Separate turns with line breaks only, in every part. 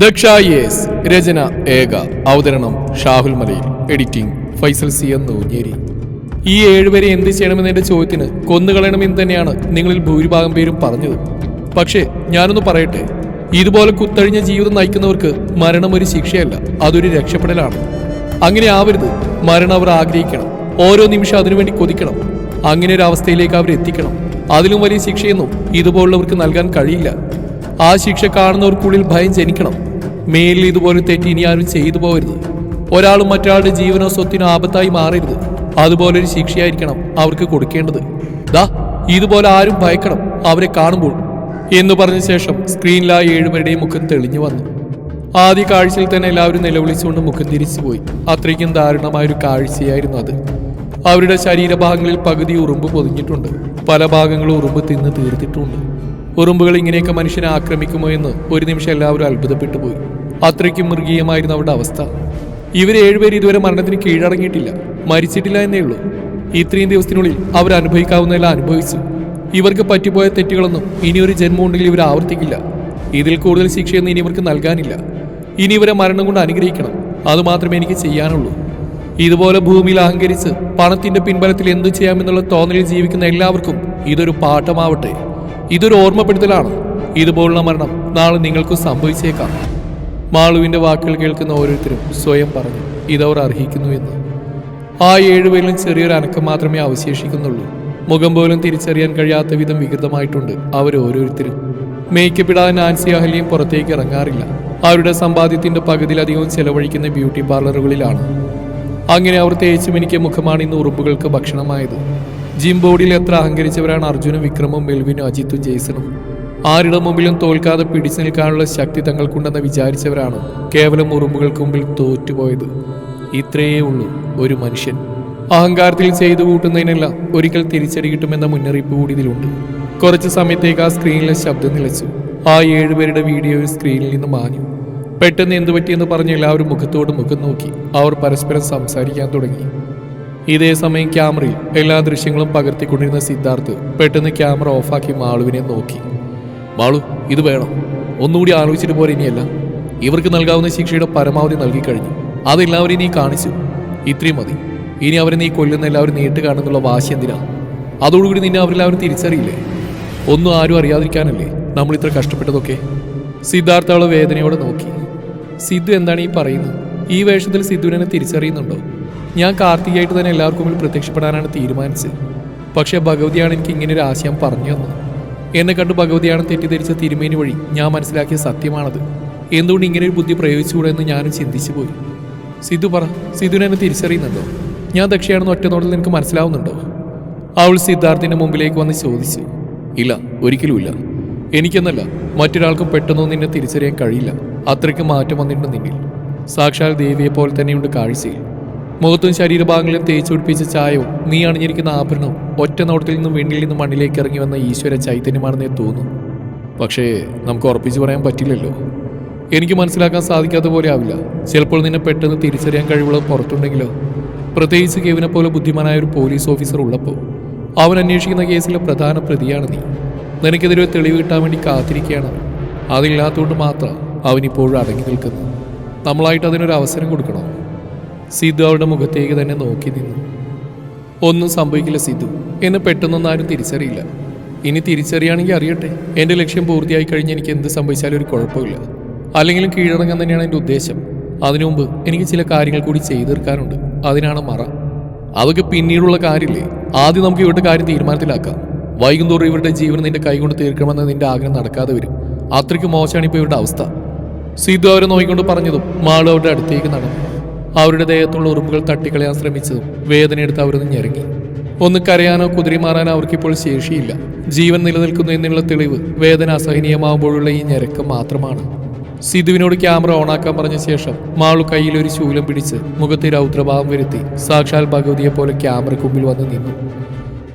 Daksha yes രചന ഏക അവതരണം ഷാഹുൽ മലയിൽ എഡിറ്റിംഗ് ഫൈസൽ സി ഊഞ്ഞേരി ഈ ഏഴുപേരെ എന്ത് ചെയ്യണമെന്നതിന്റെ ചോദ്യത്തിന് കൊന്നുകളയണമെന്ന് തന്നെയാണ് നിങ്ങളിൽ ഭൂരിഭാഗം പേരും പറഞ്ഞത്. പക്ഷേ ഞാനൊന്ന് പറയട്ടെ ഇതുപോലെ കുത്തഴിഞ്ഞ ജീവിതം നയിക്കുന്നവർക്ക് മരണം ഒരു ശിക്ഷയല്ല അതൊരു രക്ഷപ്പെടലാണ്. അങ്ങനെ ആവരുത് മരണം അവർ ആഗ്രഹിക്കണം ഓരോ നിമിഷം അതിനുവേണ്ടി കൊതിക്കണം അങ്ങനെ ഒരു അവസ്ഥയിലേക്ക് അവർ എത്തിക്കണം. അതിലും വലിയ ശിക്ഷയൊന്നും ഇതുപോലുള്ളവർക്ക് നൽകാൻ കഴിയില്ല. ആ ശിക്ഷ കാണുന്നവർക്കുള്ളിൽ ഭയം ജനിക്കണം മേലിൽ ഇതുപോലെ തെറ്റി ഇനി ആരും ചെയ്തു പോകരുത്. ഒരാളും മറ്റൊരാളുടെ ജീവനോ സ്വത്തിനോ ആപത്തായി മാറരുത്. അതുപോലെ ഒരു ശിക്ഷയായിരിക്കണം അവർക്ക് കൊടുക്കേണ്ടത്. ദാ ഇതുപോലെ ആരും ഭയക്കണം അവരെ കാണുമ്പോൾ. എന്ന് പറഞ്ഞ ശേഷം സ്ക്രീനിൽ ആ ഏഴുപേരുടെയും മുഖം തെളിഞ്ഞു വന്നു. ആദ്യ കാഴ്ചയിൽ തന്നെ എല്ലാവരും നിലവിളിച്ചുകൊണ്ട് മുഖം തിരിച്ചുപോയി അത്രയ്ക്കും ദാരുണമായൊരു കാഴ്ചയായിരുന്നു അത്. അവരുടെ ശരീരഭാഗങ്ങളിൽ പകുതി ഉറുമ്പ് പൊതിഞ്ഞിട്ടുണ്ട്. പല ഭാഗങ്ങളും ഉറുമ്പ് തിന്ന് തീർത്തിട്ടുണ്ട്. ഉറുമ്പുകൾ ഇങ്ങനെയൊക്കെ മനുഷ്യനെ ആക്രമിക്കുമോ എന്ന് ഒരു നിമിഷം എല്ലാവരും അത്ഭുതപ്പെട്ടു പോയി. അത്രയ്ക്കും മൃഗീയമായിരുന്നു അവരുടെ അവസ്ഥ. ഇവർ ഏഴുപേർ ഇതുവരെ മരണത്തിന് കീഴടങ്ങിയിട്ടില്ല. മരിച്ചിട്ടില്ല എന്നേ ഉള്ളൂ. ഇത്രയും ദിവസത്തിനുള്ളിൽ അവർ അനുഭവിക്കാവുന്നതെല്ലാം അനുഭവിച്ചു. ഇവർക്ക് പറ്റിപ്പോയ തെറ്റുകളൊന്നും ഇനി ഒരു ജന്മം ഉണ്ടെങ്കിൽ ഇവർ ആവർത്തിക്കില്ല. ഇതിൽ കൂടുതൽ ശിക്ഷയൊന്നും ഇനി ഇവർക്ക് നൽകാനില്ല. ഇനി ഇവരെ മരണം കൊണ്ട് അനുഗ്രഹിക്കണം. അതുമാത്രമേ എനിക്ക് ചെയ്യാനുള്ളൂ. ഇതുപോലെ ഭൂമിയിൽ അഹങ്കരിച്ച് പണത്തിന്റെ പിൻബലത്തിൽ എന്തു ചെയ്യാമെന്നുള്ള തോന്നലിൽ ജീവിക്കുന്ന എല്ലാവർക്കും ഇതൊരു പാഠമാവട്ടെ. ഇതൊരു ഓർമ്മപ്പെടുത്തലാണ്. ഇതുപോലുള്ള മരണം നാളെ നിങ്ങൾക്കും സംഭവിച്ചേക്കാം. മാളുവിന്റെ വാക്കുകൾ കേൾക്കുന്ന ഓരോരുത്തരും സ്വയം പറഞ്ഞു ഇതവർ അർഹിക്കുന്നു എന്ന്. ആ ഏഴുപേരിലും ചെറിയൊരു അനക്കം മാത്രമേ അവശേഷിക്കുന്നുള്ളൂ. മുഖം പോലും തിരിച്ചറിയാൻ കഴിയാത്ത വിധം വികൃതമായിട്ടുണ്ട് അവർ ഓരോരുത്തരും. മേക്കപ്പ് ഇടാൻ നാൻസി അഹല്യയും പുറത്തേക്ക് ഇറങ്ങാറില്ല. അവരുടെ സമ്പാദ്യത്തിന്റെ പകുതിയിലധികവും ചെലവഴിക്കുന്ന ബ്യൂട്ടി പാർലറുകളിലാണ്. അങ്ങനെ അവർ തേച്ചു മിനിക്കിയ മുഖമാണ് ഇന്ന് ഉറുമ്പുകൾക്ക് ഭക്ഷണമായത്. ജിം ബോർഡിൽ എത്ര അഹങ്കരിച്ചവരാണ് അർജുനും വിക്രമും മെൽവിനും അജിത്തും ജെയ്സണും. ആരുടെ മുമ്പിലും തോൽക്കാതെ പിടിച്ചു നിൽക്കാനുള്ള ശക്തി തങ്ങൾക്കുണ്ടെന്ന് വിചാരിച്ചവരാണ് കേവലം ഉറുമ്പുകൾക്ക് മുമ്പിൽ തോറ്റുപോയത്. ഇത്രയേ ഉള്ളൂ ഒരു മനുഷ്യൻ. അഹങ്കാരത്തിൽ ചെയ്തു കൂട്ടുന്നതിനെല്ലാം ഒരിക്കൽ തിരിച്ചടി കിട്ടുമെന്ന മുന്നറിയിപ്പ് കൂടി ഇതിലുണ്ട്. കുറച്ച് സമയത്തേക്ക് ആ സ്ക്രീനിലെ ശബ്ദം നിലച്ചു. ആ ഏഴുപേരുടെ വീഡിയോ സ്ക്രീനിൽ നിന്ന് മാഞ്ഞു. പെട്ടെന്ന് എന്തു പറ്റിയെന്ന് പറഞ്ഞ് എല്ലാവരും മുഖത്തോട് മുഖം നോക്കി. അവർ പരസ്പരം സംസാരിക്കാൻ തുടങ്ങി. ഇതേ സമയം ക്യാമറയിൽ എല്ലാ ദൃശ്യങ്ങളും പകർത്തിക്കൊണ്ടിരുന്ന സിദ്ധാർത്ഥ് പെട്ടെന്ന് ക്യാമറ ഓഫാക്കി മാളുവിനെ നോക്കി. മാളു ഇത് വേണം. ഒന്നുകൂടി ആലോചിച്ചിട്ട് പോരെ ഇനിയല്ല. ഇവർക്ക് നൽകാവുന്ന ശിക്ഷയുടെ പരമാവധി നൽകി കഴിഞ്ഞു അതെല്ലാവരും നീ കാണിച്ചു. ഇത്രയും മതി. ഇനി അവരെ നീ കൊല്ലുന്ന എല്ലാവരും നേരിട്ട് കാണുന്നുള്ള വാശി എന്തിനാ? അതോടുകൂടി നിന്നെ അവരെല്ലാവരും തിരിച്ചറിയില്ലേ? ഒന്നും ആരും അറിയാതിരിക്കാനല്ലേ നമ്മൾ ഇത്ര കഷ്ടപ്പെട്ടതൊക്കെ? സിദ്ധാർത്ഥ അവളെ വേദനയോടെ നോക്കി. സിദ്ധു എന്താണ് ഈ പറയുന്നത്? ഈ വേഷത്തിൽ സിദ്ധുവിനെ തിരിച്ചറിയുന്നുണ്ടോ? ഞാൻ കാർത്തികയായിട്ട് തന്നെ എല്ലാവർക്കും മുമ്പിൽ പ്രത്യക്ഷപ്പെടാനാണ് തീരുമാനിച്ചത്. പക്ഷേ ഭഗവതിയാണ് എനിക്ക് ഇങ്ങനെ ഒരു ആശയം പറഞ്ഞു തന്നത്. എന്നെ കണ്ട് ഭഗവതിയാണ് തെറ്റിദ്ധരിച്ച തിരുമേനി വഴി ഞാൻ മനസ്സിലാക്കിയ സത്യമാണത്. എന്തുകൊണ്ട് ഇങ്ങനെ ഒരു ബുദ്ധി പ്രയോഗിച്ചുകൂടെ എന്ന് ഞാനും ചിന്തിച്ചു പോയി. സിദ്ധു പറ സിദ്ധുവിനെ എന്നെ തിരിച്ചറിയുന്നുണ്ടോ? ഞാൻ ദക്ഷയാണെന്ന് ഒറ്റ നോട്ടിൽ നിനക്ക് മനസ്സിലാവുന്നുണ്ടോ? അവൾ സിദ്ധാർത്ഥിന്റെ മുമ്പിലേക്ക് വന്ന് ചോദിച്ചു. ഇല്ല ഒരിക്കലുമില്ല എനിക്കെന്നല്ല മറ്റൊരാൾക്കും പെട്ടെന്നൊന്നും നിന്നെ തിരിച്ചറിയാൻ കഴിയില്ല. അത്രയ്ക്ക് മാറ്റം വന്നിട്ടുണ്ട് സാക്ഷാൽ ദേവിയെ പോലെ തന്നെയുണ്ട് കാഴ്ചയിൽ. മുഖത്തും ശരീരഭാഗങ്ങളിലും തേച്ചു പിടിപ്പിച്ച ചായവും നീ അണിഞ്ഞിരിക്കുന്ന ആഭരണവും ഒറ്റ നോട്ടത്തിൽ നിന്നും വീണ്ടിൽ നിന്നും മണ്ണിലേക്ക് ഇറങ്ങി വന്ന ഈശ്വര ചൈതന്യമാണെന്നേ തോന്നുന്നു. പക്ഷേ നമുക്ക് ഉറപ്പിച്ചു പറയാൻ പറ്റില്ലല്ലോ. എനിക്ക് മനസ്സിലാക്കാൻ സാധിക്കാത്ത പോലെ ആവില്ല. ചിലപ്പോൾ നിന്നെ പെട്ടെന്ന് തിരിച്ചറിയാൻ കഴിവുള്ളത് പുറത്തുണ്ടെങ്കിലോ? പ്രത്യേകിച്ച് കെവിനെ പോലെ ബുദ്ധിമാനായ ഒരു പോലീസ് ഓഫീസർ ഉള്ളപ്പോൾ അവൻ അന്വേഷിക്കുന്ന കേസിലെ പ്രധാന പ്രതിയാണ് നീ. നിനക്കെതിരെ തെളിവ് കിട്ടാൻ വേണ്ടി കാത്തിരിക്കുകയാണ് അതില്ലാത്തതുകൊണ്ട് മാത്രം അവൻ ഇപ്പോഴും അടങ്ങി നിൽക്കുന്നു. നമ്മളായിട്ട് അതിനൊരു അവസരം കൊടുക്കണം? സിദ്ധു അവളുടെ മുഖത്തേക്ക് തന്നെ നോക്കി നിന്നു. ഒന്നും സംഭവിക്കില്ല സിദ്ധു. എന്ന് പെട്ടെന്നൊന്നും ആരും തിരിച്ചറിയില്ല. ഇനി തിരിച്ചറിയാണെങ്കിൽ അറിയട്ടെ. എന്റെ ലക്ഷ്യം പൂർത്തിയായി കഴിഞ്ഞ് എനിക്ക് എന്ത് സംഭവിച്ചാലും ഒരു കുഴപ്പമില്ല. അല്ലെങ്കിലും കീഴടങ്ങാൻ തന്നെയാണ് എന്റെ ഉദ്ദേശം. അതിനുമുമ്പ് എനിക്ക് ചില കാര്യങ്ങൾ കൂടി ചെയ്തു തീർക്കാനുണ്ട്. അതിനാണ് മറ. അതൊക്കെ പിന്നീടുള്ള കാര്യമില്ലേ? ആദ്യം നമുക്ക് ഇവരുടെ കാര്യം തീരുമാനത്തിലാക്കാം. വൈകുന്തോറും ഇവരുടെ ജീവൻ നിന്റെ കൈകൊണ്ട് തീർക്കണമെന്ന് നിന്റെ ആഗ്രഹം നടക്കാതെ വരും. അത്രയ്ക്ക് മോശമാണ് ഇപ്പോൾ ഇവരുടെ അവസ്ഥ. സിദ്ധു അവരെ നോക്കിക്കൊണ്ട് പറഞ്ഞതും മാളു അവരുടെ അടുത്തേക്ക് നടന്നു. അവരുടെ ദേഹത്തുള്ള ഉറുമ്പുകൾ തട്ടിക്കളയാൻ ശ്രമിച്ചതും വേദനയെടുത്ത് അവരൊന്ന് ഞെരങ്ങി. ഒന്ന് കരയാനോ കുതിരി മാറാനോ അവർക്കിപ്പോൾ ശേഷിയില്ല. ജീവൻ നിലനിൽക്കുന്നു എന്നുള്ള തെളിവ് വേദന അസഹനീയമാകുമ്പോഴുള്ള ഈ ഞെരക്കം മാത്രമാണ്. സിധുവിനോട് ക്യാമറ ഓണാക്കാൻ പറഞ്ഞ ശേഷം മാളു കയ്യിൽ ഒരു ശൂലം പിടിച്ച് മുഖത്ത് രൗദ്രഭാവം വരുത്തി സാക്ഷാൽ ഭഗവതിയെ പോലെ ക്യാമറയ്ക്ക് മുമ്പിൽ വന്ന് നിന്നു.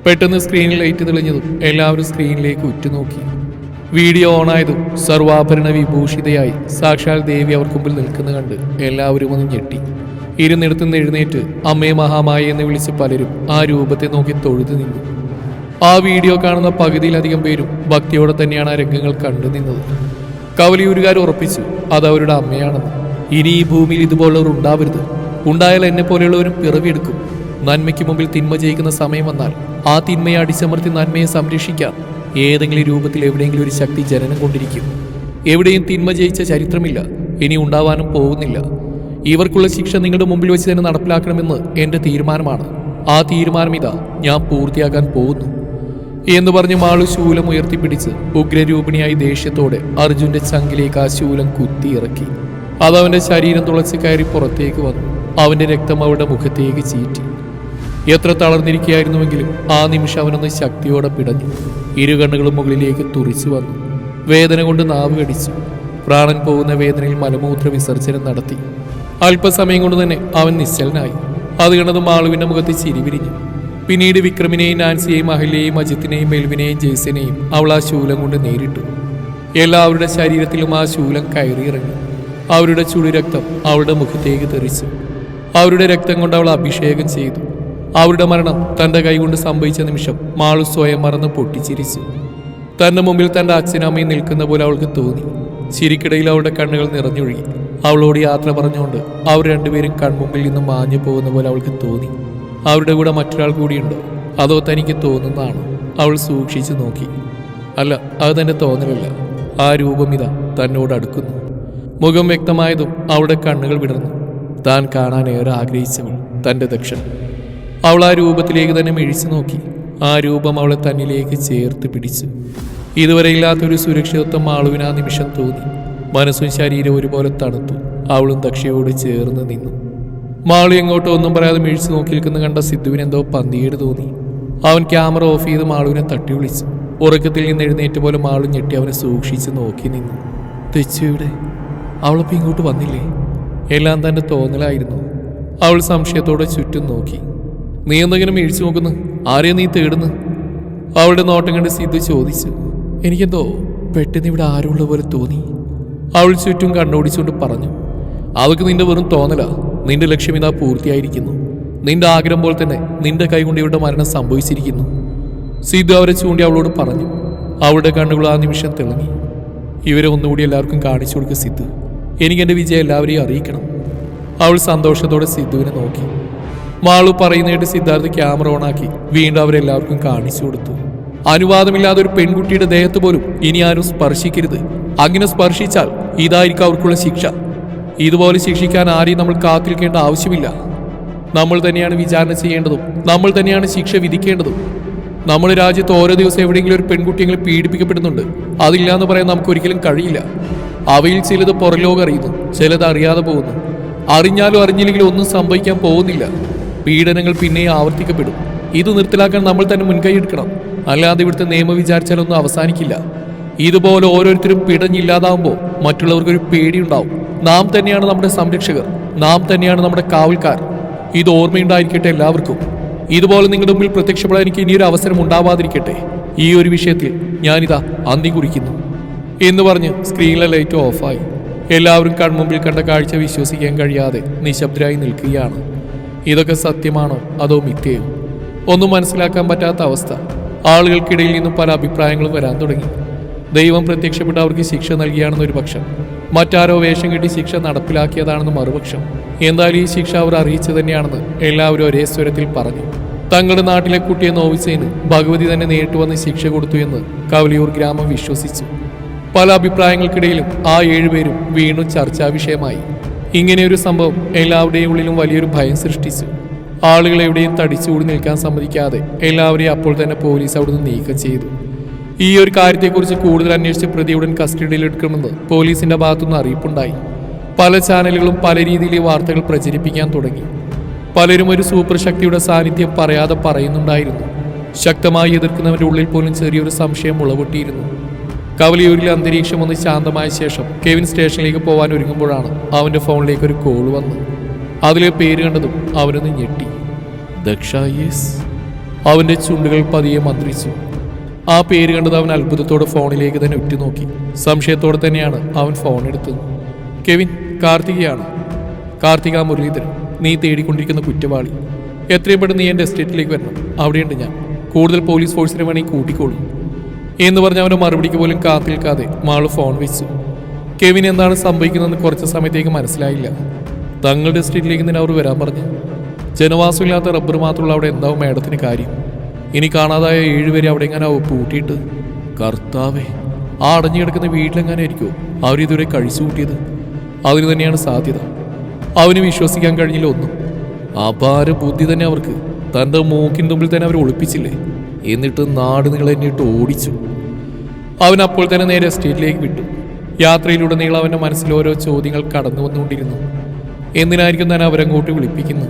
പെട്ടെന്ന് സ്ക്രീനിൽ ലൈറ്റ് തെളിഞ്ഞതും എല്ലാവരും സ്ക്രീനിലേക്ക് ഉറ്റുനോക്കി. വീഡിയോ ഓണായതും സർവാഭരണ വിഭൂഷിതയായി സാക്ഷാൽ ദേവി അവർക്ക് മുമ്പിൽ നിൽക്കുന്ന കണ്ട് എല്ലാവരും ഒന്ന് ഞെട്ടി. ഇരുന്നിടത്തുനിന്ന് എഴുന്നേറ്റ് അമ്മേ മഹാമായി എന്ന് വിളിച്ച് പലരും ആ രൂപത്തെ നോക്കി തൊഴുതു നിന്നു. ആ വീഡിയോ കാണുന്ന പകുതിയിലധികം പേരും ഭക്തിയോടെ തന്നെയാണ് ആ രംഗങ്ങൾ കണ്ടു നിന്നത്. കവലിയൂരുകാർ ഉറപ്പിച്ചു അത് അവരുടെ അമ്മയാണെന്ന്. ഇനി ഈ ഭൂമിയിൽ ഇതുപോലുള്ളവർ ഉണ്ടാവരുത്. ഉണ്ടായാൽ എന്നെ പോലെയുള്ളവരും പിറവിയെടുക്കും. നന്മയ്ക്ക് മുമ്പിൽ തിന്മ ജയിക്കുന്ന സമയം വന്നാൽ ആ തിന്മയെ അടിച്ചമർത്തി നന്മയെ സംരക്ഷിക്കാൻ ഏതെങ്കിലും രൂപത്തിൽ എവിടെയെങ്കിലും ഒരു ശക്തി ജനനം കൊണ്ടിരിക്കും. എവിടെയും തിന്മ ജയിച്ച ചരിത്രമില്ല. ഇനി ഉണ്ടാവാനും പോകുന്നില്ല. ഇവർക്കുള്ള ശിക്ഷ നിങ്ങളുടെ മുമ്പിൽ വെച്ച് തന്നെ നടപ്പിലാക്കണമെന്ന് എന്റെ തീരുമാനമാണ്. ആ തീരുമാനം ഇതാ ഞാൻ പൂർത്തിയാക്കാൻ പോകുന്നു. എന്ന് പറഞ്ഞ് മാളു ശൂലം ഉയർത്തിപ്പിടിച്ച് ഉഗ്രരൂപിണിയായി ദേഷ്യത്തോടെ അർജുന്റെ ചങ്കിലേക്ക് ആ ശൂലം കുത്തിയിറക്കി. അത് അവന്റെ ശരീരം തുളച്ച് കയറി പുറത്തേക്ക് വന്നു. അവന്റെ രക്തം അവരുടെ മുഖത്തേക്ക് ചീറ്റി. എത്ര തളർന്നിരിക്കുകയായിരുന്നുവെങ്കിലും ആ നിമിഷം അവനൊന്ന് ശക്തിയോടെ പിടഞ്ഞു. ഇരുകണ്ണുകളും മുകളിലേക്ക് തുറിച്ചു വന്നു. വേദന കൊണ്ട് നാവ് കടിച്ചു. പ്രാണൻ പോകുന്ന വേദനയിൽ മലമൂത്ര വിസർജനം നടത്തി. അല്പസമയം കൊണ്ട് തന്നെ അവൻ നിശ്ചലനായി. അത് കണ്ടത് മാളുവിന്റെ മുഖത്ത് ചിരി വിരിഞ്ഞു. പിന്നീട് വിക്രമിനെയും നാൻസിയെയും അഹല്യയെയും അജിത്തിനെയും മെൽവിനെയും ജെയ്സിനെയും അവൾ ആ ശൂലം കൊണ്ട് നേരിട്ടു. എല്ലാവരുടെ ശരീരത്തിലും ആ ശൂലം കയറിയിറങ്ങി. അവരുടെ ചുളി രക്തം അവളുടെ മുഖത്തേക്ക് തെറിച്ചു. അവരുടെ രക്തം കൊണ്ട് അവൾ അഭിഷേകം ചെയ്തു. അവരുടെ മരണം തന്റെ കൈകൊണ്ട് സംഭവിച്ച നിമിഷം മാളു സ്വയം മറന്ന് പൊട്ടിച്ചിരിച്ചു. തന്റെ മുമ്പിൽ തന്റെ അച്ഛനമ്മയും നിൽക്കുന്ന പോലെ അവൾക്ക് തോന്നി. ചിരിക്കിടയിൽ അവളുടെ കണ്ണുകൾ നിറഞ്ഞൊഴുകി. അവളോട് യാത്ര പറഞ്ഞുകൊണ്ട് അവർ രണ്ടുപേരും കൺമുമ്പിൽ നിന്ന് മാഞ്ഞു പോകുന്ന പോലെ അവൾക്ക് തോന്നി. അവരുടെ കൂടെ മറ്റൊരാൾ കൂടിയുണ്ടോ. അതോ തനിക്ക് തോന്നുന്നതാണോ? അവൾ സൂക്ഷിച്ചു നോക്കി. അല്ല അത് തന്നെ തോന്നലല്ല. ആ രൂപം ഇതാ തന്നോട് അടുക്കുന്നു. മുഖം വ്യക്തമായതും അവളുടെ കണ്ണുകൾ വിടർന്നു. താൻ കാണാൻ ഏറെ ആഗ്രഹിച്ചവൾ തന്റെ ദക്ഷൻ. അവൾ ആ രൂപത്തിലേക്ക് തന്നെ മിഴിച്ചു നോക്കി. ആ രൂപം അവളെ തന്നിലേക്ക് ചേർത്ത് പിടിച്ചു. ഇതുവരെ ഇല്ലാത്തൊരു സുരക്ഷിതത്വം ആളുവിന് നിമിഷം തോന്നി. മനസ്സും ശരീരവും ഒരുപോലെ തണുത്തു. അവളും ദക്ഷയോട് ചേർന്ന് നിന്നു. മാളി എങ്ങോട്ടോ ഒന്നും പറയാതെ മിഴിച്ചു നോക്കി നിൽക്കുന്ന കണ്ട സിദ്ധുവിന് എന്തോ പന്തിയേട് തോന്നി. അവൻ ക്യാമറ ഓഫ് ചെയ്ത് മാളുവിനെ തട്ടി വിളിച്ചു. ഉറക്കത്തിൽ നിന്ന് എഴുന്നേറ്റ് പോലെ മാളു ഞെട്ടി അവനെ സൂക്ഷിച്ച് നോക്കി നിന്നു. തെച്ചുവിടെ അവളിപ്പോൾ ഇങ്ങോട്ട് വന്നില്ലേ? എല്ലാം തന്റെ തോന്നലായിരുന്നു. അവൾ സംശയത്തോടെ ചുറ്റും നോക്കി. നീ എന്തെങ്കിലും മിഴിച്ചു നോക്കുന്നു? ആരെയാ നീ തേടുന്നു അവളുടെ നോട്ടം കണ്ട് സിദ്ധു ചോദിച്ചു. എനിക്കെന്തോ പെട്ടെന്ന് ഇവിടെ ആരുള്ള പോലെ തോന്നി. അവൾ ചുറ്റും കണ്ണോടിച്ചുകൊണ്ട് പറഞ്ഞു അവൾക്ക് നിന്റെ വെറും തോന്നല. നിന്റെ ലക്ഷ്യം ഇതാ പൂർത്തിയായിരിക്കുന്നു. നിന്റെ ആഗ്രഹം പോലെ തന്നെ നിന്റെ കൈകൊണ്ട് ഇവരുടെ മരണം സംഭവിച്ചിരിക്കുന്നു. സീതു അവരെ ചൂണ്ടി അവളോട് പറഞ്ഞു. അവളുടെ കണ്ണുകൾ ആ നിമിഷം തിളങ്ങി. ഇവരെ ഒന്നുകൂടി എല്ലാവർക്കും കാണിച്ചു കൊടുക്കുക സിദ്ധു എനിക്ക് എന്റെ വിജയം എല്ലാവരെയും അറിയിക്കണം. അവൾ സന്തോഷത്തോടെ സിദ്ധുവിനെ നോക്കി. മാളു പറയുന്നതായിട്ട് സിദ്ധാർത്ഥ് ക്യാമറ ഓണാക്കി വീണ്ടും അവരെല്ലാവർക്കും കാണിച്ചു കൊടുത്തു. അനുവാദമില്ലാതെ ഒരു പെൺകുട്ടിയുടെ ദേഹത്ത് പോലും ഇനി ആരും സ്പർശിക്കരുത്. അങ്ങനെ സ്പർശിച്ചാൽ ഇതായിരിക്കും അവർക്കുള്ള ശിക്ഷ. ഇതുപോലെ ശിക്ഷിക്കാൻ ആരെയും നമ്മൾ കാത്തിരിക്കേണ്ട ആവശ്യമില്ല. നമ്മൾ തന്നെയാണ് വിചാരണ ചെയ്യേണ്ടതും നമ്മൾ തന്നെയാണ് ശിക്ഷ വിധിക്കേണ്ടതും. നമ്മുടെ രാജ്യത്ത് ഓരോ ദിവസം എവിടെയെങ്കിലും ഒരു പെൺകുട്ടിയെങ്കിലും പീഡിപ്പിക്കപ്പെടുന്നുണ്ട് അതില്ല എന്ന് പറയാൻ നമുക്ക് ഒരിക്കലും കഴിയില്ല. അവയിൽ ചിലത് പുറലോകം അറിയുന്നു ചിലത് അറിയാതെ പോകുന്നു. അറിഞ്ഞാലും അറിഞ്ഞില്ലെങ്കിലും ഒന്നും സംഭവിക്കാൻ പോകുന്നില്ല. പീഡനങ്ങൾ പിന്നെയും ആവർത്തിക്കപ്പെടും. ഇത് നിർത്തലാക്കാൻ നമ്മൾ തന്നെ മുൻകൈ എടുക്കണം. അല്ലാതെ ഇവിടുത്തെ നിയമം വിചാരിച്ചാലൊന്നും അവസാനിക്കില്ല. ഇതുപോലെ ഓരോരുത്തരും പിടഞ്ഞില്ലാതാവുമ്പോൾ മറ്റുള്ളവർക്കൊരു പേടിയുണ്ടാവും. നാം തന്നെയാണ് നമ്മുടെ സംരക്ഷകർ. നാം തന്നെയാണ് നമ്മുടെ കാവൽക്കാർ. ഇത് ഓർമ്മയുണ്ടായിരിക്കട്ടെ എല്ലാവർക്കും. ഇതുപോലെ നിങ്ങളുടെ മുമ്പിൽ പ്രത്യക്ഷപ്പെടാൻ എനിക്ക് ഇനിയൊരു അവസരം ഉണ്ടാവാതിരിക്കട്ടെ. ഈ ഒരു വിഷയത്തിൽ ഞാനിതാ അന്തി കുറിക്കുന്നു. എന്ന് പറഞ്ഞ് സ്ക്രീനിലെ ലൈറ്റ് ഓഫായി എല്ലാവരും കൺമുമ്പിൽ കണ്ട കാഴ്ച വിശ്വസിക്കാൻ കഴിയാതെ നിശബ്ദരായി നിൽക്കുകയാണ്. ഇതൊക്കെ സത്യമാണോ അതോ മിഥ്യയോ? ഒന്നും മനസ്സിലാക്കാൻ പറ്റാത്ത അവസ്ഥ. ആളുകൾക്കിടയിൽ നിന്നും പല അഭിപ്രായങ്ങളും വരാൻ തുടങ്ങി. ദൈവം പ്രത്യക്ഷപ്പെട്ട് അവർക്ക് ശിക്ഷ നൽകിയാണെന്ന് ഒരു പക്ഷം. മറ്റാരോ വേഷം കെട്ടി ശിക്ഷ നടപ്പിലാക്കിയതാണെന്ന് മറുപക്ഷം. എന്തായാലും ഈ ശിക്ഷ അവർ അറിയിച്ചു തന്നെയാണെന്ന് എല്ലാവരും ഒരേ സ്വരത്തിൽ പറഞ്ഞു. തങ്ങളുടെ നാട്ടിലെ കുട്ടിയെ നോവിച്ചതിന് ഭഗവതി തന്നെ നേരിട്ട് വന്ന് ശിക്ഷ കൊടുത്തു എന്ന് കവലിയൂർ ഗ്രാമം വിശ്വസിച്ചു. പല അഭിപ്രായങ്ങൾക്കിടയിലും ആ ഏഴുപേരും വീണ്ടും ചർച്ചാ വിഷയമായി ഇങ്ങനെയൊരു സംഭവം എല്ലാവരുടെയും ഉള്ളിലും വലിയൊരു ഭയം സൃഷ്ടിച്ചു. ആളുകളെവിടെയും തടിച്ചുകൂടി നിൽക്കാൻ സമ്മതിക്കാതെ എല്ലാവരെയും അപ്പോൾ തന്നെ പോലീസ് അവിടുന്ന് നീക്കം ചെയ്തു. ഈ ഒരു കാര്യത്തെക്കുറിച്ച് കൂടുതൽ അന്വേഷിച്ച് പ്രതിയുടൻ കസ്റ്റഡിയിൽ എടുക്കണമെന്ന് പോലീസിന്റെ ഭാഗത്തുനിന്ന് അറിയിപ്പുണ്ടായി. പല ചാനലുകളും പല രീതിയിൽ ഈ വാർത്തകൾ പ്രചരിപ്പിക്കാൻ തുടങ്ങി. പലരും ഒരു സൂപ്പർ ശക്തിയുടെ സാന്നിധ്യം പറയാതെ പറയുന്നുണ്ടായിരുന്നു. ശക്തമായി എതിർക്കുന്നവരുടെ ഉള്ളിൽ പോലും ചെറിയൊരു സംശയം ഉളവൊട്ടിയിരുന്നു കവലിയൂരിലെ അന്തരീക്ഷം ഒന്ന് ശാന്തമായ ശേഷം കെവിൻ സ്റ്റേഷനിലേക്ക് പോകാൻ ഒരുങ്ങുമ്പോഴാണ് അവന്റെ ഫോണിലേക്ക് ഒരു കോൾ വന്നത്. അതിലെ പേര് കണ്ടതും അവനൊന്ന് ഞെട്ടി. ദക്ഷ യെസ്. അവന്റെ ചുണ്ടുകൾ പതിയെ മന്ത്രിച്ചു. ആ പേര് കണ്ടത് അവൻ അത്ഭുതത്തോടെ ഫോണിലേക്ക് തന്നെ ഉറ്റുനോക്കി. സംശയത്തോടെ തന്നെയാണ് അവൻ ഫോൺ എടുത്തത്. കെവിൻ കാർത്തികയാണ്. കാർത്തിക മുരളീധരൻ നീ തേടിക്കൊണ്ടിരിക്കുന്ന കുറ്റവാളി. എത്രയും പെട്ടെന്ന് നീ എന്റെ എസ്റ്റേറ്റിലേക്ക് വരണം. അവിടെയുണ്ട് ഞാൻ. കൂടുതൽ പോലീസ് ഫോഴ്സിനെ വേണമെങ്കിൽ കൂട്ടിക്കോളും. എന്ന് പറഞ്ഞ് അവന്റെ മറുപടിക്ക് പോലും കാത്തിൽക്കാതെ മാൾ ഫോൺ വെച്ചു. കെവിൻ എന്താണ് സംഭവിക്കുന്നതെന്ന് കുറച്ച് സമയത്തേക്ക് മനസ്സിലായില്ല. തങ്ങളുടെ എസ്റ്റേറ്റിലേക്ക് തന്നെ അവർ വരാൻ പറഞ്ഞു. ജനവാസമില്ലാത്ത റബ്ബർ മാത്രമുള്ള അവിടെ എന്താവും മേഡത്തിന് കാര്യം. ഇനി കാണാതായ ഏഴുപേരെ അവിടെ എങ്ങനെ പൂട്ടിയിട്ട് കർത്താവേ ആ അടഞ്ഞു കിടക്കുന്ന വീട്ടിലെങ്ങനെ ആയിരിക്കുമോ അവരിതുവരെ കഴിച്ചു കൂട്ടിയത്? അതിന് തന്നെയാണ് സാധ്യത. അവന് വിശ്വസിക്കാൻ കഴിഞ്ഞില്ല ഒന്നും. അപാര ബുദ്ധി തന്നെ അവർക്ക്. തന്റെ മൂക്കിൻ തുമ്പിൽ തന്നെ അവർ ഒളിപ്പിച്ചില്ലേ? എന്നിട്ട് നാട് നിങ്ങളെ എന്നിട്ട് ഓടിച്ചു. അവൻ അപ്പോൾ തന്നെ നേരെ എസ്റ്റേറ്റിലേക്ക് വിട്ടു. യാത്രയിലുടനീളം അവന്റെ മനസ്സിൽ ഓരോ ചോദ്യങ്ങൾ കടന്നു വന്നുകൊണ്ടിരുന്നു. എന്തിനായിരിക്കും തന്നെ അവരങ്ങോട്ട് വിളിപ്പിക്കുന്നു?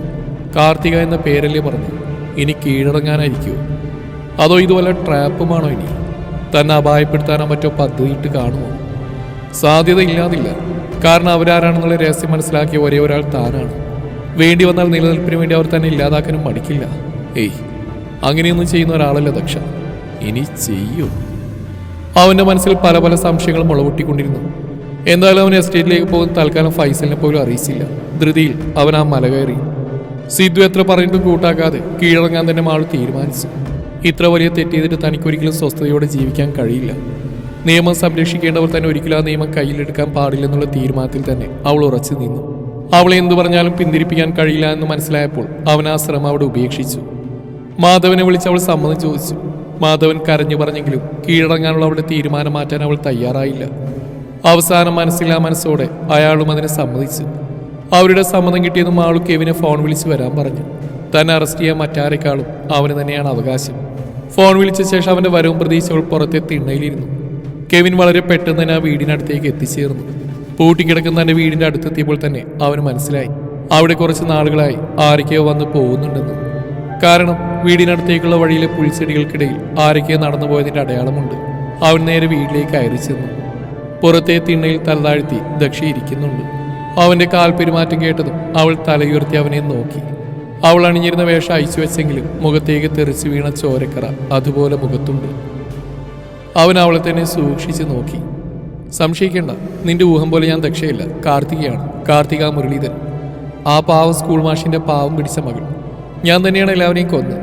കാർത്തിക എന്ന പേരല്ലേ പറഞ്ഞു ഇനി കീഴടങ്ങാനായിരിക്കുമോ അതോ ഇതുപോലെ ട്രാപ്പുമാണോ ഇനി? തന്നെ അപായപ്പെടുത്താനോ മറ്റോ പദ്ധതിയിട്ട് കാണുമോ? സാധ്യത ഇല്ലാതില്ല കാരണം അവരാരാണെന്നുള്ള രഹസ്യം മനസ്സിലാക്കിയ ഒരേ ഒരാൾ താനാണ്. വേണ്ടി വന്നാൽ നിലനിൽപ്പിന് വേണ്ടി അവർ തന്നെ ഇല്ലാതാക്കാനും മടിക്കില്ല. ഏയ് അങ്ങനെയൊന്നും ചെയ്യുന്ന ഒരാളല്ല ദക്ഷ. ഇനി ചെയ്യൂ. അവന്റെ മനസ്സിൽ പല പല സംശയങ്ങളും മുളപൊട്ടിക്കൊണ്ടിരുന്നു എന്തായാലും അവൻ എസ്റ്റേറ്റിലേക്ക് പോകുന്ന തൽക്കാലം ഫൈസലിനെ പോലും അറിയിച്ചില്ല. ധൃതിയിൽ അവൻ ആ മല കയറി. സിദ്ധു എത്ര പറഞ്ഞിട്ടും കൂട്ടാക്കാതെ കീഴടങ്ങാൻ തന്നെ മാൾ തീരുമാനിച്ചു. ഇത്ര വലിയ തെറ്റ് ചെയ്തിട്ട് തനിക്കൊരിക്കലും സ്വസ്ഥതയോടെ ജീവിക്കാൻ കഴിയില്ല. നിയമം സംരക്ഷിക്കേണ്ടവർ തന്നെ ഒരിക്കലും ആ നിയമം കയ്യിലെടുക്കാൻ പാടില്ലെന്നുള്ള തീരുമാനത്തിൽ തന്നെ അവൾ ഉറച്ചു നിന്നു. അവളെ എന്തു പറഞ്ഞാലും പിന്തിരിപ്പിക്കാൻ കഴിയില്ല എന്ന് മനസ്സിലായപ്പോൾ അവൻ ആ ശ്രമം അവിടെ ഉപേക്ഷിച്ചു. മാധവനെ വിളിച്ച് അവൾ സമ്മതം ചോദിച്ചു. മാധവൻ കരഞ്ഞു പറഞ്ഞെങ്കിലും കീഴടങ്ങാനുള്ള അവളുടെ തീരുമാനം മാറ്റാൻ അവൾ തയ്യാറായില്ല. അവസാനം മനസ്സില്ലാ മനസ്സോടെ അയാളും അതിനെ സമ്മതിച്ചു. അവരുടെ സമ്മതം കിട്ടിയതും ആൾ കെവിനെ ഫോൺ വിളിച്ച് വരാൻ പറഞ്ഞു. തന്നെ അറസ്റ്റ് ചെയ്യാൻ മറ്റാരെക്കാളും അവന് തന്നെയാണ് അവകാശം. ഫോൺ വിളിച്ച ശേഷം അവന്റെ വരവും പ്രതീക്ഷകൾ പുറത്തെ തിണ്ണയിലിരുന്നു. കെവിൻ വളരെ പെട്ടെന്ന് തന്നെ ആ വീടിനടുത്തേക്ക് എത്തിച്ചേർന്നു. പൂട്ടിക്കിടക്കുന്ന തന്റെ വീടിന്റെ അടുത്തെത്തിയപ്പോൾ തന്നെ അവന് മനസ്സിലായി. അവിടെ കുറച്ച് നാളുകളായി ആരൊക്കെയോ വന്ന് പോകുന്നുണ്ടെന്ന്. കാരണം വീടിനടുത്തേക്കുള്ള വഴിയിലെ പുൽച്ചെടികൾക്കിടയിൽ ആരൊക്കെയോ നടന്നു പോയതിന്റെ അടയാളമുണ്ട്. അവൻ നേരെ വീട്ടിലേക്ക് അയറി ചെന്നു. പുറത്തെ തിണ്ണയിൽ തലതാഴ്ത്തി ദക്ഷി ഇരിക്കുന്നുണ്ട്. അവന്റെ കാൽ പെരുമാറ്റം കേട്ടതും അവൾ തലയുയർത്തി അവനെ നോക്കി. അവൾ അണിഞ്ഞിരുന്ന വേഷം അയച്ചു വെച്ചെങ്കിലും മുഖത്തേക്ക് തെറിച്ചു വീണ ചോരക്കറ അതുപോലെ മുഖത്തുണ്ട്. അവൻ അവളെ തന്നെ സൂക്ഷിച്ച് നോക്കി. സംശയിക്കേണ്ട നിന്റെ ഊഹം പോലെ ഞാൻ ദക്ഷയില്ല കാർത്തികയാണ് കാർത്തിക മുരളീധരൻ. ആ പാവം സ്കൂൾ മാഷിന്റെ പാവം പിടിച്ച മകൾ. ഞാൻ തന്നെയാണ് എല്ലാവരെയും കൊന്ന്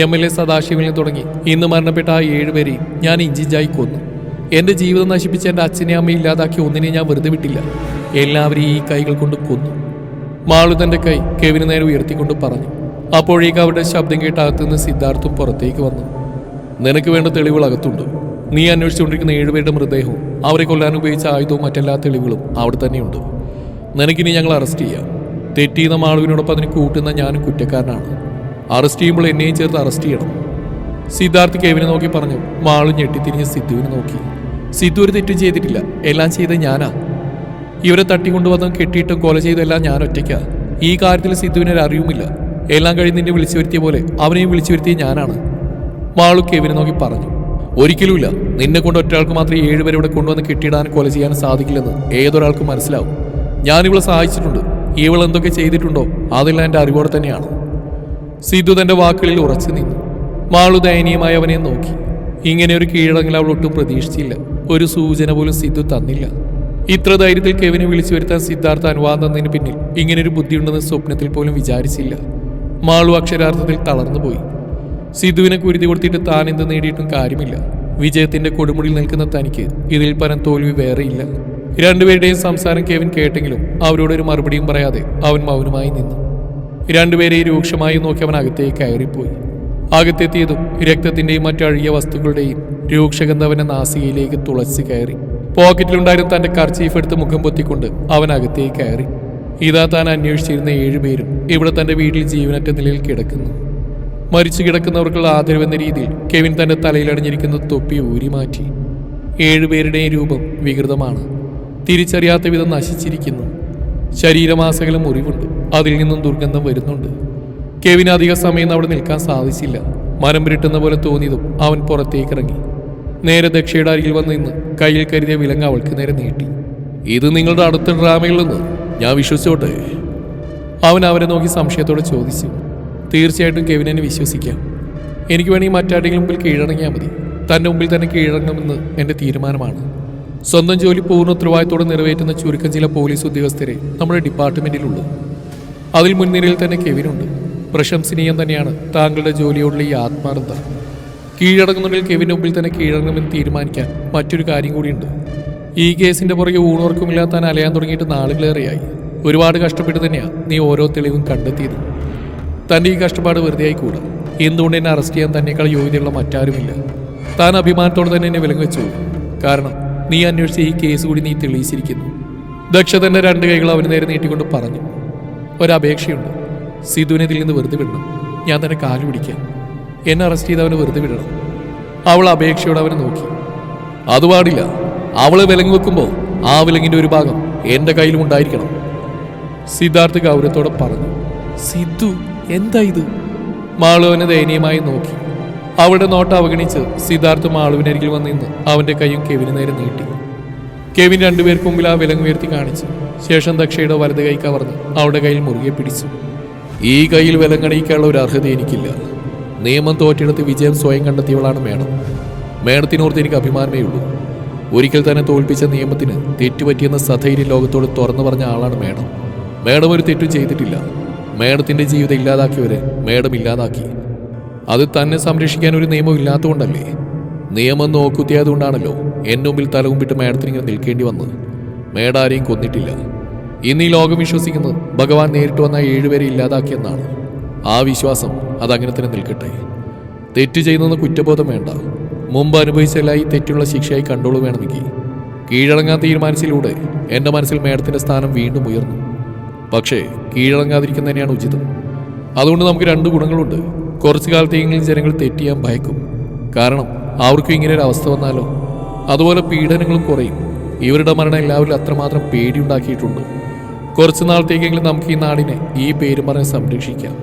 എം എൽ എ സദാശിവനെ തുടങ്ങി ഇന്ന് മരണപ്പെട്ട ആ ഏഴുപേരെയും ഞാൻ ഇഞ്ചിഞ്ചായി കൊന്നു. എന്റെ ജീവിതം നശിപ്പിച്ച എന്റെ അച്ഛനെ അമ്മയെ ഇല്ലാതാക്കി ഒന്നിനെ ഞാൻ വെറുതെ വിട്ടില്ല. എല്ലാവരും ഈ കൈകൾ കൊണ്ട് കൊന്നു. മാളു തന്റെ കൈ കെവിന് നേരെ ഉയർത്തിക്കൊണ്ട് പറഞ്ഞു അപ്പോഴേക്ക് അവരുടെ ശബ്ദം കേട്ട് അകത്തുനിന്ന് സിദ്ധാർത്ഥും പുറത്തേക്ക് വന്നു. നിനക്ക് വേണ്ട തെളിവുകൾ അകത്തുണ്ട്. നീ അന്വേഷിച്ചുകൊണ്ടിരിക്കുന്ന ഏഴുപേരുടെ മൃതദേഹവും അവരെ കൊല്ലാൻ ഉപയോഗിച്ച ആയുധവും മറ്റെല്ലാ തെളിവുകളും അവിടെ തന്നെയുണ്ട്. നിനക്കിനി ഞങ്ങൾ അറസ്റ്റ് ചെയ്യാം. തെറ്റിയുന്ന മാളുവിനോടൊപ്പം അതിന് കൂട്ടുന്ന ഞാനും കുറ്റക്കാരനാണ്. അറസ്റ്റ് ചെയ്യുമ്പോൾ എന്നെയും ചേർത്ത് അറസ്റ്റ് ചെയ്യണം. സിദ്ധാർത്ഥ് കെവിനെ നോക്കി പറഞ്ഞു മാളു ഞെട്ടിത്തിരിഞ്ഞ് സിദ്ധുവിനെ നോക്കി. സിദ്ധു ഒരു തെറ്റും ചെയ്തിട്ടില്ല. എല്ലാം ചെയ്ത് ഞാനാ. ഇവരെ തട്ടിക്കൊണ്ടുവന്നും കെട്ടിയിട്ടും കൊല ചെയ്തെല്ലാം ഞാൻ ഒറ്റയ്ക്കാ. ഈ കാര്യത്തിൽ സിദ്ധുവിന് ഒരു അറിവുമില്ല. എല്ലാം കഴിഞ്ഞ് നിന്നെ വിളിച്ചു വരുത്തിയ പോലെ അവനെയും വിളിച്ചു വരുത്തിയ ഞാനാണ്. മാളു കെവിനെ നോക്കി പറഞ്ഞു. ഒരിക്കലുമില്ല. നിന്നെ കൊണ്ട് ഒറ്റയാൾക്ക് മാത്രമേ ഏഴുപേരെ ഇവിടെ കൊണ്ടുവന്ന് കെട്ടിയിടാനും കൊല ചെയ്യാൻ സാധിക്കില്ലെന്ന് ഏതൊരാൾക്കും മനസ്സിലാവും. ഞാൻ ഇവളെ സഹായിച്ചിട്ടുണ്ട്. ഇവൾ എന്തൊക്കെ ചെയ്തിട്ടുണ്ടോ അതെല്ലാം എന്റെ അറിവോടെ തന്നെയാണ്. സിദ്ധു തന്റെ വാക്കുകളിൽ ഉറച്ചു നിന്നു. മാളു ദയനീയമായി അവനെ നോക്കി. ഇങ്ങനെ ഒരു കീഴടങ്ങൽ അവൾ ഒട്ടും പ്രതീക്ഷിച്ചില്ല. ഒരു സൂചന പോലും സിദ്ധു തന്നില്ല. ഇത്ര ധൈര്യത്തിൽ കെവിനെ വിളിച്ചു വരുത്താൻ സിദ്ധാർത്ഥ അനുവാദം പിന്നിൽ ഇങ്ങനൊരു ബുദ്ധിയുണ്ടെന്ന് സ്വപ്നത്തിൽ പോലും വിചാരിച്ചില്ല. മാളു അക്ഷരാർത്ഥത്തിൽ തളർന്നുപോയി. സിദ്ധുവിനെ കുരുതി കൊടുത്തിട്ട് താൻ എന്ത് നേടിയിട്ടും കാര്യമില്ല. വിജയത്തിന്റെ കൊടുമുടിയിൽ നിൽക്കുന്ന തനിക്ക് ഇതിൽ പരം തോൽവി വേറെയില്ല രണ്ടുപേരുടെയും സംസാരം കെവിൻ കേട്ടെങ്കിലും അവരോട് ഒരു മറുപടിയും പറയാതെ അവൻ മൗനമായി നിന്നു. രണ്ടുപേരെയും രൂക്ഷമായി നോക്കി അവൻ അകത്തേക്ക് കയറിപ്പോയി. അകത്തെത്തിയതും രക്തത്തിന്റെയും മറ്റഴിയ വസ്തുക്കളുടെയും രൂക്ഷഗന്ധവനെ നാസികയിലേക്ക് തുളച്ച് കയറി. പോക്കറ്റിലുണ്ടായിരുന്ന തന്റെ കർച്ചീഫ് എടുത്ത് മുഖം പൊത്തിക്കൊണ്ട് അവൻ അകത്തേക്ക് കയറി. ഇതാ താൻ അന്വേഷിച്ചിരുന്ന ഏഴുപേരും ഇവിടെ തന്റെ വീട്ടിൽ ജീവനറ്റ നിലയിൽ കിടക്കുന്നു. മരിച്ചു കിടക്കുന്നവർക്കുള്ള ആദരവെന്ന രീതിയിൽ കെവിൻ തന്റെ തലയിലണിഞ്ഞിരിക്കുന്ന തൊപ്പി ഊരി മാറ്റി ഏഴുപേരുടെയും രൂപം വികൃതമാണ്. തിരിച്ചറിയാത്ത വിധം നശിച്ചിരിക്കുന്നു. ശരീരമാസകലം മുറിവുണ്ട്. അതിൽ നിന്നും ദുർഗന്ധം വരുന്നുണ്ട്. കെവിന് അധിക സമയം അവിടെ നിൽക്കാൻ സാധിച്ചില്ല. മരം പുരട്ടുന്ന പോലെ തോന്നിയതും അവൻ പുറത്തേക്ക് ഇറങ്ങി നേരെ ദക്ഷയുടെ അരികിൽ വന്ന് നിന്ന് കയ്യിൽ കരുതിയ വിലങ്ങ് അവൾക്ക് നേരെ നീട്ടി. ഇത് നിങ്ങളുടെ അടുത്ത ഡ്രാമയിൽ ഞാൻ വിശ്വസിച്ചോട്ടെ? അവൻ അവരെ നോക്കി സംശയത്തോടെ ചോദിച്ചു. തീർച്ചയായിട്ടും കെവിനെ വിശ്വസിക്കാം. എനിക്ക് വേണമെങ്കിൽ മറ്റാരുടെയും മുമ്പിൽ കീഴടങ്ങിയാൽ മതി. തന്റെ മുമ്പിൽ തന്നെ കീഴടങ്ങണമെന്ന് എന്റെ തീരുമാനമാണ്. സ്വന്തം ജോലി പൂർണ ഉത്തരവാദിത്തോടെ നിറവേറ്റുന്ന ചുരുക്കം ചില പോലീസ് ഉദ്യോഗസ്ഥരെ നമ്മുടെ ഡിപ്പാർട്ട്മെന്റിലുള്ളൂ അതിൽ മുൻനിരയിൽ തന്നെ കെവിനുണ്ട്. പ്രശംസനീയം തന്നെയാണ് താങ്കളുടെ ജോലിയോടുള്ള ഈ ആത്മാർത്ഥത. കീഴടങ്ങുന്നുണ്ടെങ്കിൽ കെവിന്റെ മുമ്പിൽ തന്നെ കീഴടങ്ങണമെന്ന് തീരുമാനിക്കാൻ മറ്റൊരു കാര്യം കൂടിയുണ്ട്. ഈ കേസിന്റെ പുറകെ ഊണോർക്കുമില്ലാത്ത താൻ അലയാൻ തുടങ്ങിയിട്ട് നാളുകളേറെയായി. ഒരുപാട് കഷ്ടപ്പെട്ട് തന്നെയാണ് നീ ഓരോ തെളിവും കണ്ടെത്തിയത്. തന്റെ ഈ കഷ്ടപ്പാട് വെറുതെ ആയിക്കൂടാ എന്തുകൊണ്ട് എന്നെ അറസ്റ്റ് ചെയ്യാൻ തന്നെക്കാൾ യോഗ്യതയുള്ള മറ്റാരുമില്ല? താൻ അഭിമാനത്തോടെ തന്നെ എന്നെ വിലങ്ങ് വെച്ചു കാരണം നീ അന്വേഷിച്ച ഈ കേസ് കൂടി നീ തെളിയിച്ചിരിക്കുന്നു. ദക്ഷ തന്നെ രണ്ട് കൈകൾ അവന് നേരെ നീട്ടിക്കൊണ്ട് പറഞ്ഞു. ഒരപേക്ഷയുണ്ട്. സിധുവിനെ ഇതിൽ നിന്ന് വെറുതെ വിടണം. ഞാൻ തന്നെ കാലു പിടിക്കാം. എന്നെ അറസ്റ്റ് ചെയ്ത് അവനെ വെറുതെ വിടണം. അവൾ അപേക്ഷയോടെ അവനെ നോക്കി. അത് പാടില്ല. അവൾ വിലങ്ങ് വെക്കുമ്പോൾ ആ വിലങ്ങിന്റെ ഒരു ഭാഗം എന്റെ കയ്യിലും ഉണ്ടായിരിക്കണം. സിദ്ധാർത്ഥ് ഗൗരവത്തോടെ പറഞ്ഞു സിദ്ധു എന്താ ഇത്? മാളു അവനെ ദയനീയമായി നോക്കി. അവളുടെ നോട്ട് അവഗണിച്ച് സിദ്ധാർത്ഥ് മാളുവിനരികിൽ വന്ന് നിന്ന് അവന്റെ കൈയും കെവിന് നേരെ നീട്ടി. കെവിൻ രണ്ടുപേർക്ക് മുമ്പിൽ ആ വിലങ്ങ് ഉയർത്തി കാണിച്ചു ശേഷം ദക്ഷയുടെ വലത് കൈ കവർന്ന് അവളുടെ കയ്യിൽ മുറുകെ പിടിച്ചു. ഈ കയ്യിൽ വിലങ്ങണിക്കാനുള്ള ഒരു അർഹത എനിക്കില്ല. നിയമം തോറ്റെടുത്ത് വിജയം സ്വയം കണ്ടെത്തിയവളാണ് മേഡം. മേഡത്തിനോർത്ത് എനിക്ക് അഭിമാനമേ ഉള്ളൂ. ഒരിക്കൽ തന്നെ തോൽപ്പിച്ച നിയമത്തിന് തെറ്റുപറ്റിയെന്ന സധൈര്യം ലോകത്തോട് തുറന്നു പറഞ്ഞ ആളാണ് മേഡം. മേഡം ഒരു തെറ്റും ചെയ്തിട്ടില്ല. മേഡത്തിന്റെ ജീവിതം ഇല്ലാതാക്കിയവരെ മേഡം ഇല്ലാതാക്കി. അത് തന്നെ സംരക്ഷിക്കാൻ ഒരു നിയമം ഇല്ലാത്തതുകൊണ്ടല്ലേ? നിയമം നോക്കുത്തിയായതുകൊണ്ടാണല്ലോ എന്റെ മുമ്പിൽ തലകുമ്പിട്ട് മേഡത്തിന് ഇങ്ങനെ നിൽക്കേണ്ടി വന്നത്. മേഡാരെയും കൊന്നിട്ടില്ല. ഇന്ന് ഈ ലോകം വിശ്വസിക്കുന്നത് ഭഗവാൻ നേരിട്ട് വന്ന ഏഴുപേരെ ഇല്ലാതാക്കിയെന്നാണ്. ആ വിശ്വാസം അതങ്ങനെ തന്നെ നിൽക്കട്ടെ. തെറ്റ് ചെയ്യുന്ന കുറ്റബോധം വേണ്ട. മുമ്പ് അനുഭവിച്ചല്ല ഈ തെറ്റിനുള്ള ശിക്ഷയായി കണ്ടോളൂ വേണമെങ്കിൽ. കീഴടങ്ങാൻ തീരുമാനിച്ചിലൂടെ എന്റെ മനസ്സിൽ മേഡത്തിന്റെ സ്ഥാനം വീണ്ടും ഉയർന്നു. പക്ഷേ കീഴടങ്ങാതിരിക്കുന്ന തന്നെയാണ് ഉചിതം. അതുകൊണ്ട് നമുക്ക് രണ്ട് ഗുണങ്ങളുണ്ട്. കുറച്ചു കാലത്തേക്കെങ്കിലും ജനങ്ങൾ തെറ്റ് ചെയ്യാൻ ഭയക്കും. കാരണം അവർക്കും ഇങ്ങനെ ഒരു അവസ്ഥ വന്നാലോ? അതുപോലെ പീഡനങ്ങളും കുറയും. ഇവരുടെ മരണം എല്ലാവരിലും അത്രമാത്രം പേടിയുണ്ടാക്കിയിട്ടുണ്ട്. കുറച്ചു നാളത്തേക്കെങ്കിലും നമുക്ക് ഈ നാടിനെ ഈ പേര് പറഞ്ഞ് സംരക്ഷിക്കാം.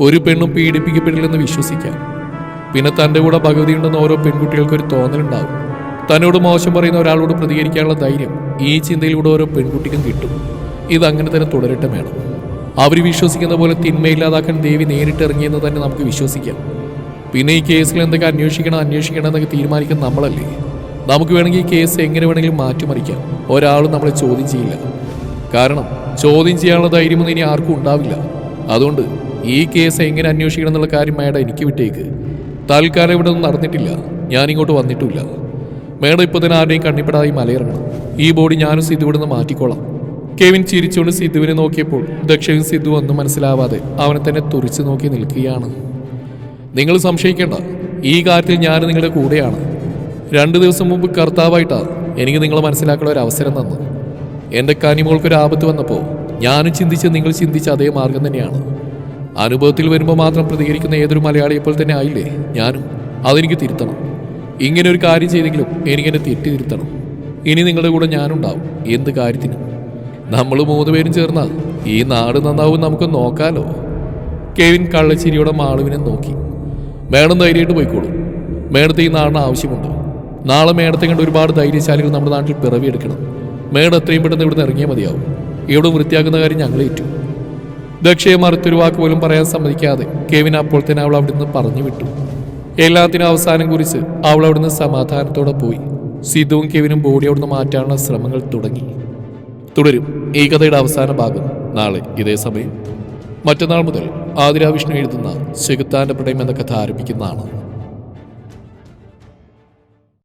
ഒരു പെണ്ണും പീഡിപ്പിക്കപ്പെടില്ലെന്ന് വിശ്വസിക്കാം. പിന്നെ തന്റെ കൂടെ ഭഗവതി ഉണ്ടെന്ന് ഓരോ പെൺകുട്ടികൾക്ക് ഒരു തോന്നലുണ്ടാവും. തന്നോട് മോശം പറയുന്ന ഒരാളോട് പ്രതികരിക്കാനുള്ള ധൈര്യം ഈ ചിന്തയിലൂടെ ഓരോ പെൺകുട്ടിക്കും കിട്ടും. ഇത് അങ്ങനെ തന്നെ തുടരട്ടെ വേണം അവർ വിശ്വസിക്കുന്ന പോലെ തിന്മയില്ലാതാക്കാൻ ദേവി നേരിട്ട് ഇറങ്ങിയെന്ന് തന്നെ നമുക്ക് വിശ്വസിക്കാം. പിന്നെ ഈ കേസിൽ എന്തൊക്കെ അന്വേഷിക്കണം അന്വേഷിക്കണം എന്നൊക്കെ തീരുമാനിക്കുന്ന നമ്മളല്ലേ? നമുക്ക് വേണമെങ്കിൽ ഈ കേസ് എങ്ങനെ വേണമെങ്കിലും മാറ്റിമറിക്കാം. ഒരാളും നമ്മളെ ചോദ്യം ചെയ്യില്ല. കാരണം ചോദ്യം ചെയ്യാനുള്ള ധൈര്യമൊന്നും ഇനി ആർക്കും ഉണ്ടാവില്ല. അതുകൊണ്ട് ഈ കേസ് എങ്ങനെ അന്വേഷിക്കണം എന്നുള്ള കാര്യം മേഡം എനിക്ക് വിട്ടേക്ക്. തൽക്കാലം ഇവിടെ ഒന്നും നടന്നിട്ടില്ല. ഞാൻ ഇങ്ങോട്ട് വന്നിട്ടില്ല മേഡം ഇപ്പോൾ തന്നെ ആരുടെയും കണ്ണിപ്പെടാതെ മലയിറങ്ങണം ഈ ബോഡി ഞാനും സിദ്ധു ഇവിടെ നിന്ന് മാറ്റിക്കോളാം. കെവിൻ ചിരിച്ചുകൊണ്ട് സിദ്ധുവിനെ നോക്കിയപ്പോൾ ദക്ഷയും സിദ്ധു ഒന്നും മനസ്സിലാവാതെ അവനെ തന്നെ തുറിച്ചു നോക്കി നിൽക്കുകയാണ്. നിങ്ങൾ സംശയിക്കേണ്ട. ഈ കാര്യത്തിൽ ഞാൻ നിങ്ങളുടെ കൂടെയാണ്. രണ്ട് ദിവസം മുമ്പ് കർത്താവായിട്ടാണ് എനിക്ക് നിങ്ങളെ മനസ്സിലാക്കാനുള്ള ഒരു അവസരം തന്നു എന്റെ കനിമോൾക്കൊരു ആപത്ത് വന്നപ്പോൾ ഞാനും ചിന്തിച്ച് നിങ്ങൾ ചിന്തിച്ച അതേ മാർഗം തന്നെയാണ്. അനുഭവത്തിൽ വരുമ്പോൾ മാത്രം പ്രതികരിക്കുന്ന ഏതൊരു മലയാളിയെപ്പോൾ തന്നെ ആയില്ലേ? ഞാനും. അതെനിക്ക് തിരുത്തണം. ഇങ്ങനെ ഒരു കാര്യം ചെയ്തെങ്കിലും എനിക്കെന്നെ തെറ്റ് തിരുത്തണം. ഇനി നിങ്ങളുടെ കൂടെ ഞാനുണ്ടാവും. എന്ത് കാര്യത്തിനും. നമ്മൾ മൂന്ന് പേരും ചേർന്നാൽ ഈ നാട് നന്നാവും നമുക്ക് നോക്കാലോ. കെവിൻ കള്ളച്ചിരിയോടെ മാളുവിനെ നോക്കി. മേഡം ധൈര്യമായിട്ട് പോയിക്കോളൂ. മേഡത്തെ ഈ നാടിന് ആവശ്യമുണ്ട്. നാളെ മേഡത്തെ കണ്ട് ഒരുപാട് ധൈര്യശാലികൾ നമ്മുടെ നാട്ടിൽ പിറവിയെടുക്കണം. മേഡം എത്രയും പെട്ടെന്ന് ഇവിടുന്ന് ഇറങ്ങിയാൽ മതിയാവും. ഇവിടെ വൃത്തിയാക്കുന്ന കാര്യം ഞങ്ങൾ ഏറ്റു. ദക്ഷയെ മറുത്തൊരു വാക്ക് പോലും പറയാൻ സമ്മതിക്കാതെ കെവിൻ അപ്പോൾ തന്നെ അവൾ അവിടുന്ന് പറഞ്ഞു വിട്ടു. എല്ലാത്തിനും അവസാനം കുറിച്ച് അവൾ അവിടുന്ന് സമാധാനത്തോടെ പോയി. സിദ്ധുവും കെവിനും ബോഡി അവിടുന്ന് മാറ്റാനുള്ള ശ്രമങ്ങൾ തുടങ്ങി. തുടരും. ഈ കഥയുടെ അവസാന ഭാഗം. നാളെ ഇതേ സമയം. മറ്റന്നാൾ മുതൽ ആതിരാ വിഷ്ണു എഴുതുന്ന ചെകുത്താന്റെ പ്രണയം എന്ന കഥ ആരംഭിക്കുന്നതാണ്.